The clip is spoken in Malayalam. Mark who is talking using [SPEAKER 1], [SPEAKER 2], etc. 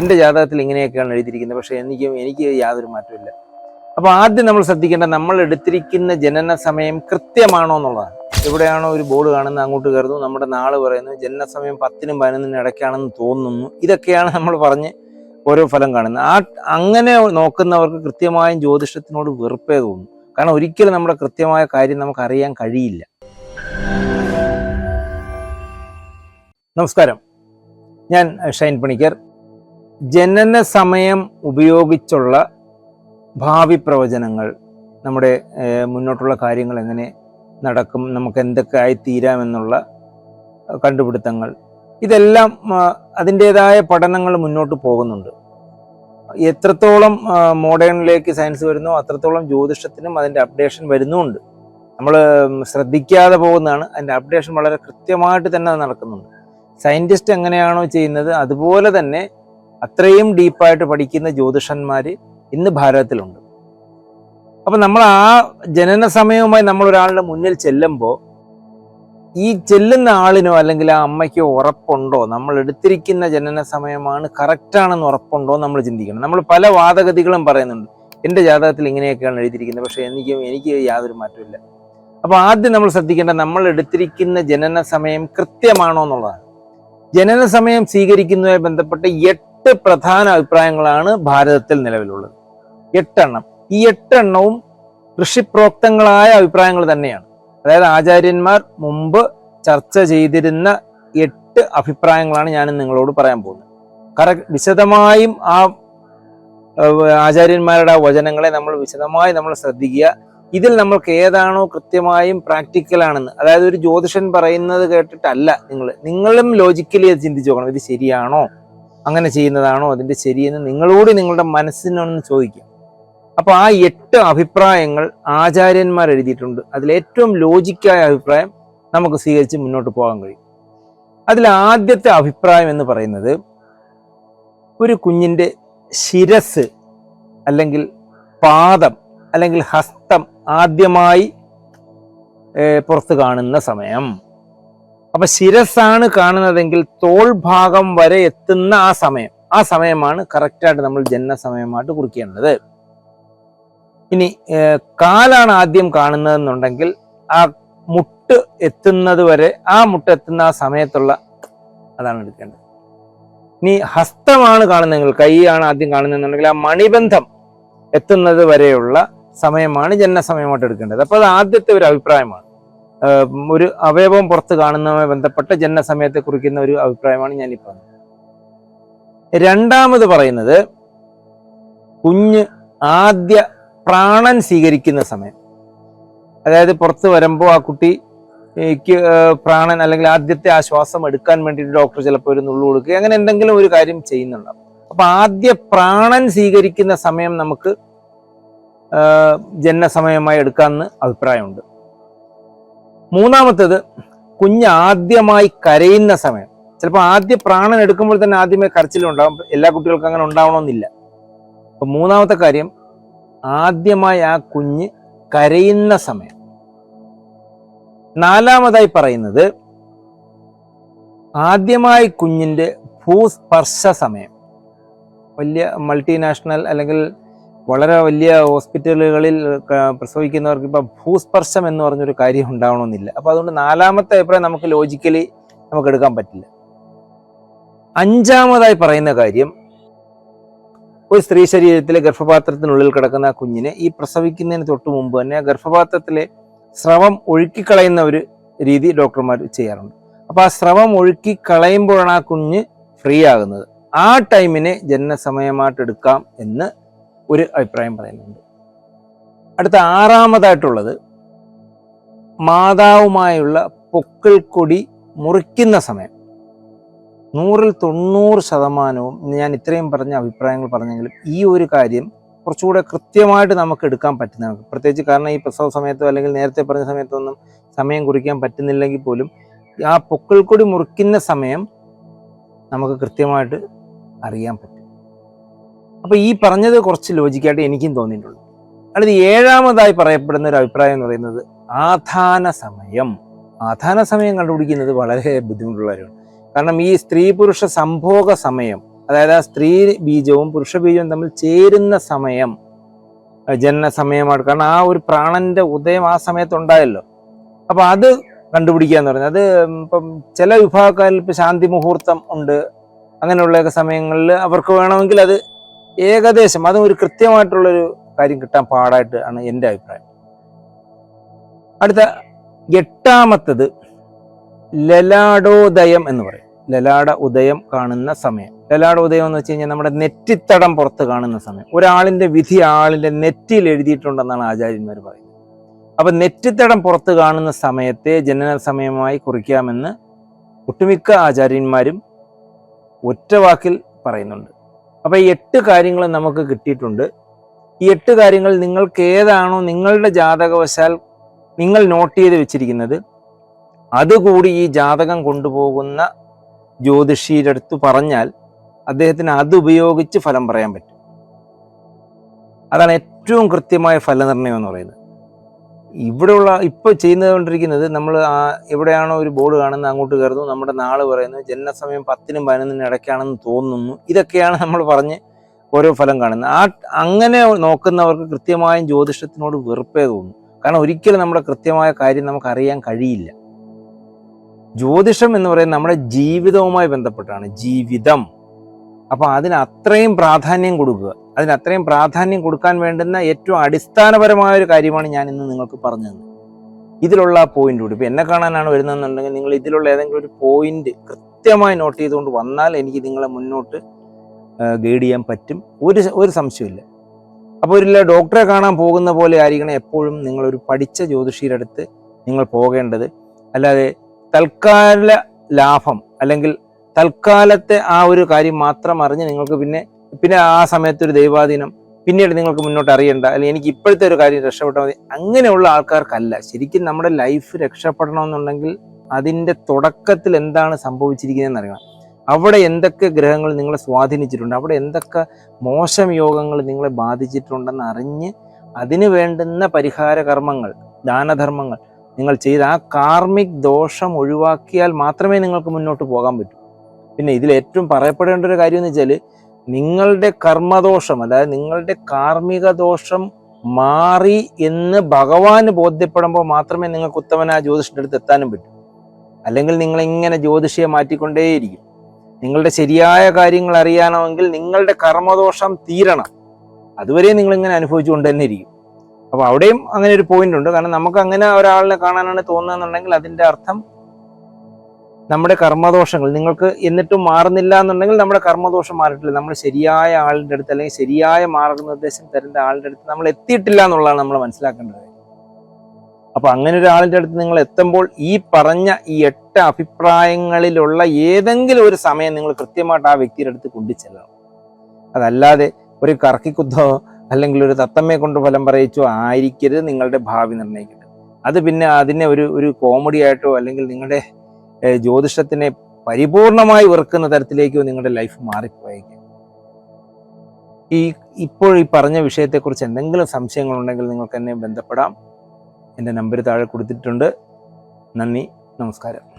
[SPEAKER 1] എന്റെ ജാതകത്തിൽ ഇങ്ങനെയൊക്കെയാണ് എഴുതിയിരിക്കുന്നത്. പക്ഷേ എനിക്ക് എനിക്ക് യാതൊരു മാറ്റമില്ല അപ്പോൾ ആദ്യം നമ്മൾ ശ്രദ്ധിക്കേണ്ട നമ്മൾ എടുത്തിരിക്കുന്ന ജനന സമയം കൃത്യമാണോ എന്നുള്ളതാണ്. എവിടെയാണോ ഒരു ബോർഡ് കാണുന്നത് അങ്ങോട്ട് കയറുന്നു നമ്മുടെ നാൾ പറയുന്നു ജനന സമയം പത്തിനും പതിനൊന്നിനും ഇടയ്ക്കാണെന്ന് തോന്നുന്നു. ഇതൊക്കെയാണ് നമ്മൾ പറഞ്ഞ് ഓരോ ഫലം കാണുന്നത്. ആ അങ്ങനെ നോക്കുന്നവർക്ക് കൃത്യമായും ജ്യോതിഷത്തിനോട് വെറുപ്പേ തോന്നും. കാരണം ഒരിക്കലും നമ്മുടെ കൃത്യമായ കാര്യം നമുക്ക് അറിയാൻ കഴിയില്ല. നമസ്കാരം. ഞാൻ ഷൈൻ പണിക്കർ. ജനന സമയം ഉപയോഗിച്ചുള്ള ഭാവി പ്രവചനങ്ങൾ നമ്മുടെ മുന്നോട്ടുള്ള കാര്യങ്ങൾ എങ്ങനെ നടക്കും നമുക്ക് എന്തൊക്കെ ആയിത്തീരാമെന്നുള്ള കണ്ടുപിടുത്തങ്ങൾ. ഇതെല്ലാം അതിന്റേതായ പഠനങ്ങൾ മുന്നോട്ട് പോകുന്നുണ്ട്. എത്രത്തോളം മോഡേണിലേക്ക് സയൻസ് വരുന്നോ അത്രത്തോളം ജ്യോതിഷത്തിനും അതിന്റെ അപ്ഡേഷൻ വരുന്നുമുണ്ട്. നമ്മൾ ശ്രദ്ധിക്കാതെ പോകുന്നതാണ്. അതിന്റെ അപ്ഡേഷൻ വളരെ കൃത്യമായിട്ട് തന്നെ നടക്കുന്നുണ്ട്. സയന്റിസ്റ്റ് എങ്ങനെയാണോ ചെയ്യുന്നത് അതുപോലെ തന്നെ അത്രയും ഡീപ്പായിട്ട് പഠിക്കുന്ന ജ്യോതിഷന്മാർ ഇന്ന് ഭാരതത്തിലുണ്ട്. അപ്പം നമ്മൾ ആ ജനന സമയവുമായി നമ്മൾ ഒരാളുടെ മുന്നിൽ ചെല്ലുമ്പോൾ ഈ ചെല്ലുന്ന ആളിനോ അല്ലെങ്കിൽ ആ അമ്മയ്ക്കോ ഉറപ്പുണ്ടോ? നമ്മൾ എടുത്തിരിക്കുന്ന ജനന സമയമാണ് കറക്റ്റാണെന്ന് ഉറപ്പുണ്ടോ നമ്മൾ ചിന്തിക്കണം. നമ്മൾ പല വാദഗതികളും പറയുന്നുണ്ട്. എന്റെ ജാതകത്തിൽ ഇങ്ങനെയൊക്കെയാണ് എഴുതിയിരിക്കുന്നത്. പക്ഷേ എനിക്ക് എനിക്ക് യാതൊരു മാറ്റമില്ല അപ്പോൾ ആദ്യം നമ്മൾ ശ്രദ്ധിക്കേണ്ട നമ്മൾ എടുത്തിരിക്കുന്ന ജനന സമയം കൃത്യമാണോ എന്നുള്ളതാണ്. ജനന സമയം സ്വീകരിക്കുന്നതുമായി ബന്ധപ്പെട്ട് എട്ട് പ്രധാന അഭിപ്രായങ്ങളാണ് ഭാരതത്തിൽ നിലവിലുള്ളത്. എട്ടെണ്ണം. ഈ എട്ടെണ്ണവും ഋഷിപ്രോക്തങ്ങളായ അഭിപ്രായങ്ങൾ തന്നെയാണ്. അതായത് ആചാര്യന്മാർ മുമ്പ് ചർച്ച ചെയ്തിരുന്ന എട്ട് അഭിപ്രായങ്ങളാണ് ഞാൻ നിങ്ങളോട് പറയാൻ പോകുന്നത്. കറക്റ്റ് വിശദമായും ആ ആചാര്യന്മാരുടെ വചനങ്ങളെ നമ്മൾ വിശദമായി നമ്മൾ ശ്രദ്ധിക്കുക. ഇതിൽ നമ്മൾക്ക് ഏതാണോ കൃത്യമായും പ്രാക്ടിക്കൽ ആണെന്ന് അതായത് ഒരു ജ്യോതിഷൻ പറയുന്നത് കേട്ടിട്ടല്ല നിങ്ങൾ. നിങ്ങളും ലോജിക്കലി അത് ചിന്തിച്ചു നോക്കണം. ഇത് ശരിയാണോ? അങ്ങനെ ചെയ്യുന്നതാണോ അതിന്റെ ശരിയെന്ന് നിങ്ങളോട് നിങ്ങളുടെ മനസ്സിനൊന്ന് ചോദിക്കുക അപ്പോൾ ആ എട്ട് അഭിപ്രായങ്ങൾ ആചാര്യന്മാർ എഴുതിയിട്ടുണ്ട്. അതിൽ ഏറ്റവും ലോജിക്കായ അഭിപ്രായം നമുക്ക് സ്വീകരിച്ച് മുന്നോട്ട് പോകാൻ കഴിയും. അതിൽ ആദ്യത്തെ അഭിപ്രായം എന്ന് പറയുന്നത് ഒരു കുഞ്ഞിന്റെ ശിരസ് അല്ലെങ്കിൽ പാദം അല്ലെങ്കിൽ ഹസ്തം ആദ്യമായി പുറത്ത് കാണുന്ന സമയം. അപ്പൊ ശിരസാണ് കാണുന്നതെങ്കിൽ തോൾ ഭാഗം വരെ എത്തുന്ന ആ സമയം. ആ സമയമാണ് കറക്റ്റായിട്ട് നമ്മൾ ജനന സമയമായിട്ട് കുറിക്കേണ്ടത്. ഇനി കാലാണ് ആദ്യം കാണുന്നതെന്നുണ്ടെങ്കിൽ ആ മുട്ട് എത്തുന്നത് വരെ ആ മുട്ട് എത്തുന്ന ആ സമയത്തുള്ള അതാണ് എടുക്കേണ്ടത്. ഇനി ഹസ്തമാണ് കാണുന്നതെങ്കിൽ കൈയാണ് ആദ്യം കാണുന്നതെന്നുണ്ടെങ്കിൽ ആ മണിബന്ധം എത്തുന്നത് വരെയുള്ള സമയമാണ് ജനന സമയമായിട്ട് എടുക്കേണ്ടത്. അപ്പോൾ അത് ആദ്യത്തെ ഒരു അഭിപ്രായമാണ്. ഒരു അവയവം പുറത്ത് കാണുന്നതുമായി ബന്ധപ്പെട്ട ജനന സമയത്തെ കുറിക്കുന്ന ഒരു അഭിപ്രായമാണ് ഞാൻ ഇപ്പോൾ രണ്ടാമത് പറയുന്നത് കുഞ്ഞ് ആദ്യ പ്രാണൻ സ്വീകരിക്കുന്ന സമയം. അതായത് പുറത്ത് വരുമ്പോൾ ആ കുട്ടിക്ക് പ്രാണൻ അല്ലെങ്കിൽ ആദ്യത്തെ ആ ശ്വാസം എടുക്കാൻ വേണ്ടിയിട്ട് ഡോക്ടർ ചിലപ്പോൾ ഒരു നുള്ളു കൊടുക്കുക അങ്ങനെ എന്തെങ്കിലും ഒരു കാര്യം ചെയ്യുന്നുണ്ടാവും അപ്പൊ ആദ്യ പ്രാണൻ സ്വീകരിക്കുന്ന സമയം നമുക്ക് ആ, ജനന സമയമായി എടുക്കാമെന്ന് അഭിപ്രായമുണ്ട്. മൂന്നാമത്തേത് കുഞ്ഞ് ആദ്യമായി കരയുന്ന സമയം. ചിലപ്പോൾ ആദ്യ പ്രാണൻ എടുക്കുമ്പോൾ തന്നെ ആദ്യമേ കരച്ചിലുണ്ടാവും. എല്ലാ കുട്ടികൾക്കും അങ്ങനെ ഉണ്ടാവണമെന്നില്ല. അപ്പൊ മൂന്നാമത്തെ കാര്യം ആദ്യമായി ആ കുഞ്ഞ് കരയുന്ന സമയം. നാലാമതായി പറയുന്നത് ആദ്യമായി കുഞ്ഞിന്റെ ഭൂസ്പർശ സമയം. വലിയ മൾട്ടിനാഷണൽ അല്ലെങ്കിൽ വളരെ വലിയ ഹോസ്പിറ്റലുകളിൽ പ്രസവിക്കുന്നവർക്ക് ഇപ്പം ഭൂസ്പർശം എന്ന് പറഞ്ഞൊരു കാര്യം ഉണ്ടാവണമെന്നില്ല. അപ്പോൾ അതുകൊണ്ട് നാലാമത്തെ അഭിപ്രായം നമുക്ക് ലോജിക്കലി നമുക്ക് എടുക്കാൻ പറ്റില്ല. അഞ്ചാമതായി പറയുന്ന കാര്യം ഒരു സ്ത്രീ ശരീരത്തിലെ ഗർഭപാത്രത്തിനുള്ളിൽ കിടക്കുന്ന കുഞ്ഞിനെ ഈ പ്രസവിക്കുന്നതിന് തൊട്ട് മുമ്പ് തന്നെ ഗർഭപാത്രത്തിലെ സ്രവം ഒഴുക്കിക്കളയുന്ന ഒരു രീതി ഡോക്ടർമാർ ചെയ്യാറുണ്ട്. അപ്പോൾ ആ സ്രവം ഒഴുക്കി കളയുമ്പോഴാണ് ആ കുഞ്ഞ് ഫ്രീ ആകുന്നത്. ആ ടൈമിനെ ജനന സമയമായിട്ട് എടുക്കാം എന്ന് ഒരു അഭിപ്രായം പറയുന്നുണ്ട്. അടുത്ത ആറാമതായിട്ടുള്ളത് മാതാവുമായുള്ള പൊക്കൽ കൊടി മുറിക്കുന്ന സമയം. നൂറിൽ തൊണ്ണൂറ് ശതമാനവും ഞാൻ ഇത്രയും പറഞ്ഞ അഭിപ്രായങ്ങൾ പറഞ്ഞെങ്കിലും ഈ ഒരു കാര്യം കുറച്ചുകൂടെ കൃത്യമായിട്ട് നമുക്ക് എടുക്കാൻ പറ്റുന്നതാണ് പ്രത്യേകിച്ച് കാരണം ഈ പ്രസവ സമയത്തോ അല്ലെങ്കിൽ നേരത്തെ പറഞ്ഞ സമയത്തോ ഒന്നും സമയം കുറിക്കാൻ പറ്റുന്നില്ലെങ്കിൽ പോലും ആ പൊക്കൾ കൊടി മുറിക്കുന്ന സമയം നമുക്ക് കൃത്യമായിട്ട് അറിയാൻ പറ്റും. അപ്പൊ ഈ പറഞ്ഞത് കുറച്ച് ലോജിക്കായിട്ട് എനിക്കും തോന്നിയിട്ടുള്ളൂ അടുത്ത ഏഴാമതായി പറയപ്പെടുന്ന ഒരു അഭിപ്രായം എന്ന് പറയുന്നത് ആധാന സമയം. ആധാന സമയം കണ്ടുപിടിക്കുന്നത് വളരെ ബുദ്ധിമുട്ടുള്ള കാര്യമാണ്. കാരണം ഈ സ്ത്രീ പുരുഷ സംഭോഗ സമയം അതായത് ആ സ്ത്രീ ബീജവും പുരുഷ ബീജവും തമ്മിൽ ചേരുന്ന സമയം ജനന സമയമാണ്. കാരണം ആ ഒരു പ്രാണന്റെ ഉദയം ആ സമയത്തുണ്ടായല്ലോ അപ്പൊ അത് കണ്ടുപിടിക്കുക എന്ന് പറയുന്നത്. അത് ഇപ്പം ചില വിഭാഗക്കാരിൽ ഇപ്പം ശാന്തി മുഹൂർത്തം ഉണ്ട്. അങ്ങനെയുള്ളൊക്കെ സമയങ്ങളിൽ അവർക്ക് വേണമെങ്കിൽ അത് ഏകദേശം അതും ഒരു കൃത്യമായിട്ടുള്ളൊരു കാര്യം കിട്ടാൻ പാടായിട്ട് ആണ് എന്റെ അഭിപ്രായം. അടുത്ത എട്ടാമത്തത് ലലാടോദയം എന്ന് പറയും. ലലാട ഉദയം കാണുന്ന സമയം. ലലാട ഉദയം എന്ന് വെച്ച് കഴിഞ്ഞാൽ നമ്മുടെ നെറ്റിത്തടം പുറത്ത് കാണുന്ന സമയം. ഒരാളിന്റെ വിധി ആളിന്റെ നെറ്റിയിൽ എഴുതിയിട്ടുണ്ടെന്നാണ് ആചാര്യന്മാർ പറയുന്നത്. അപ്പൊ നെറ്റിത്തടം പുറത്ത് കാണുന്ന സമയത്തെ ജനന സമയമായി കുറിക്കാമെന്ന് ഒട്ടുമിക്ക ആചാര്യന്മാരും ഒറ്റ വാക്കിൽ പറയുന്നുണ്ട്. അപ്പൊ ഈ എട്ട് കാര്യങ്ങൾ നമുക്ക് കിട്ടിയിട്ടുണ്ട്. ഈ എട്ട് കാര്യങ്ങൾ നിങ്ങൾക്ക് ഏതാണോ നിങ്ങളുടെ ജാതകവശാൽ നിങ്ങൾ നോട്ട് ചെയ്ത് വെച്ചിരിക്കുന്നത്. അതുകൂടി ഈ ജാതകം കൊണ്ടുപോകുന്ന ജ്യോതിഷിയുടെ അടുത്ത് പറഞ്ഞാൽ അദ്ദേഹത്തിന് അത് ഉപയോഗിച്ച് ഫലം പറയാൻ പറ്റും. അതാണ് ഏറ്റവും കൃത്യമായ ഫലനിർണയം എന്ന് പറയുന്നത്. ഇവിടെയുള്ള ഇപ്പൊ ചെയ്യുന്നതുകൊണ്ടിരിക്കുന്നത് നമ്മൾ എവിടെയാണോ ഒരു ബോർഡ് കാണുന്നത് അങ്ങോട്ട് കയറുന്നു നമ്മുടെ നാൾ പറയുന്നു ജനനസമയം പത്തിനും പതിനൊന്നിനും ഇടയ്ക്കാണെന്ന് തോന്നുന്നു. ഇതൊക്കെയാണ് നമ്മൾ പറഞ്ഞ് ഓരോ ഫലം കാണുന്നത്. ആ അങ്ങനെ നോക്കുന്നവർക്ക് കൃത്യമായും ജ്യോതിഷത്തിനോട് വെറുപ്പേ തോന്നും. കാരണം ഒരിക്കലും നമ്മുടെ കൃത്യമായ കാര്യം നമുക്ക് അറിയാൻ കഴിയില്ല. ജ്യോതിഷം എന്ന് പറയുന്നത് നമ്മുടെ ജീവിതവുമായി ബന്ധപ്പെട്ടാണ്. ജീവിതം. അപ്പൊ അതിന് അത്രയും പ്രാധാന്യം കൊടുക്കുക. അതിന് അത്രയും പ്രാധാന്യം കൊടുക്കാൻ വേണ്ടുന്ന ഏറ്റവും അടിസ്ഥാനപരമായ ഒരു കാര്യമാണ് ഞാൻ ഇന്ന് നിങ്ങൾക്ക് പറഞ്ഞു തന്നത്. ഇതിലുള്ള ആ പോയിന്റ് കൂടി. ഇപ്പൊ എന്നെ കാണാനാണ് വരുന്നതെന്നുണ്ടെങ്കിൽ നിങ്ങൾ ഇതിലുള്ള ഏതെങ്കിലും ഒരു പോയിന്റ് കൃത്യമായി നോട്ട് ചെയ്തുകൊണ്ട് വന്നാൽ എനിക്ക് നിങ്ങളെ മുന്നോട്ട് ഗൈഡ് ചെയ്യാൻ പറ്റും. ഒരു ഒരു സംശയമില്ല അപ്പോൾ ഒരു ഡോക്ടറെ കാണാൻ പോകുന്ന പോലെ ആയിരിക്കണം എപ്പോഴും നിങ്ങളൊരു പഠിച്ച ജ്യോതിഷിയുടെ അടുത്ത് നിങ്ങൾ പോകേണ്ടത്. അല്ലാതെ തൽക്കാല ലാഭം അല്ലെങ്കിൽ തൽക്കാലത്തെ ആ ഒരു കാര്യം മാത്രം അറിഞ്ഞ് നിങ്ങൾക്ക് പിന്നെ പിന്നെ ആ സമയത്ത് ഒരു ദൈവാധീനം പിന്നീട് നിങ്ങൾക്ക് മുന്നോട്ട് അറിയണ്ട അല്ലെങ്കിൽ എനിക്ക് ഇപ്പോഴത്തെ ഒരു കാര്യം രക്ഷപ്പെട്ടാൽ മതി. അങ്ങനെയുള്ള ആൾക്കാർക്കല്ല. ശരിക്കും നമ്മുടെ ലൈഫ് രക്ഷപ്പെടണമെന്നുണ്ടെങ്കിൽ അതിന്റെ തുടക്കത്തിൽ എന്താണ് സംഭവിച്ചിരിക്കുന്നതെന്ന് അറിയണം. അവിടെ എന്തൊക്കെ ഗ്രഹങ്ങൾ നിങ്ങളെ സ്വാധീനിച്ചിട്ടുണ്ട് അവിടെ എന്തൊക്കെ മോശം യോഗങ്ങൾ നിങ്ങളെ ബാധിച്ചിട്ടുണ്ടെന്ന് അറിഞ്ഞ് അതിന് വേണ്ടുന്ന പരിഹാര കർമ്മങ്ങൾ ദാനധർമ്മങ്ങൾ നിങ്ങൾ ചെയ്ത് ആ കാർമിക് ദോഷം ഒഴിവാക്കിയാൽ മാത്രമേ നിങ്ങൾക്ക് മുന്നോട്ട് പോകാൻ പറ്റൂ. പിന്നെ ഇതിൽ ഏറ്റവും പറയപ്പെടേണ്ട ഒരു കാര്യം എന്ന് വെച്ചാൽ നിങ്ങളുടെ കർമ്മദോഷം അതായത് നിങ്ങളുടെ കാർമിക ദോഷം മാറി എന്ന് ഭഗവാന് ബോധ്യപ്പെടുമ്പോൾ മാത്രമേ നിങ്ങൾക്ക് ഉത്തമന ജ്യോതിഷന്റെ അടുത്ത് എത്താനും പറ്റൂ. അല്ലെങ്കിൽ നിങ്ങൾ ഇങ്ങനെ ജ്യോതിഷിയെ മാറ്റിക്കൊണ്ടേയിരിക്കും. നിങ്ങളുടെ ശരിയായ കാര്യങ്ങൾ അറിയണമെങ്കിൽ നിങ്ങളുടെ കർമ്മദോഷം തീരണം. അതുവരെ നിങ്ങൾ ഇങ്ങനെ അനുഭവിച്ചുകൊണ്ട് തന്നെ ഇരിക്കും അപ്പൊ അവിടെയും അങ്ങനെ ഒരു പോയിന്റ് ഉണ്ട്. കാരണം നമുക്ക് അങ്ങനെ ഒരാളിനെ കാണാനാണ് തോന്നുന്നതെന്നുണ്ടെങ്കിൽ അതിന്റെ അർത്ഥം നമ്മുടെ കർമ്മദോഷങ്ങൾ നിങ്ങൾക്ക് എന്നിട്ടും മാറുന്നില്ല എന്നുണ്ടെങ്കിൽ നമ്മുടെ കർമ്മദോഷം മാറിയിട്ടില്ല. നമ്മൾ ശരിയായ ആളുടെ അടുത്ത് അല്ലെങ്കിൽ ശരിയായ മാർഗനിർദ്ദേശം തരുന്ന ആളുടെ അടുത്ത് നമ്മൾ എത്തിയിട്ടില്ല എന്നുള്ളതാണ് നമ്മൾ മനസ്സിലാക്കേണ്ടത്. അപ്പൊ അങ്ങനെ ഒരാളിന്റെ അടുത്ത് നിങ്ങൾ എത്തുമ്പോൾ ഈ പറഞ്ഞ ഈ എട്ട് അഭിപ്രായങ്ങളിലുള്ള ഏതെങ്കിലും ഒരു സമയം നിങ്ങൾ കൃത്യമായിട്ട് ആ വ്യക്തിയുടെ അടുത്ത് കൊണ്ടുചെല്ലണം അതല്ലാതെ ഒരു കറക്കിക്കുത്തോ അല്ലെങ്കിൽ ഒരു തത്തമ്മയെ കൊണ്ട് ഫലം പറയിച്ചോ ആയിരിക്കരുത് നിങ്ങളുടെ ഭാവി നിർണയിക്കുന്നത് അത് പിന്നെ അതിനെ ഒരു ഒരു കോമഡി ആയിട്ടോ അല്ലെങ്കിൽ നിങ്ങളുടെ ജ്യോതിഷത്തിനെ പരിപൂർണമായി വെറുക്കുന്ന തരത്തിലേക്കോ നിങ്ങളുടെ ലൈഫ് മാറിപ്പോയേക്കും. ഈ ഇപ്പോൾ ഈ പറഞ്ഞ വിഷയത്തെക്കുറിച്ച് എന്തെങ്കിലും സംശയങ്ങളുണ്ടെങ്കിൽ നിങ്ങൾക്ക് എന്നെ ബന്ധപ്പെടാം. എന്റെ നമ്പർ താഴെ കൊടുത്തിട്ടുണ്ട്. നന്ദി നമസ്കാരം.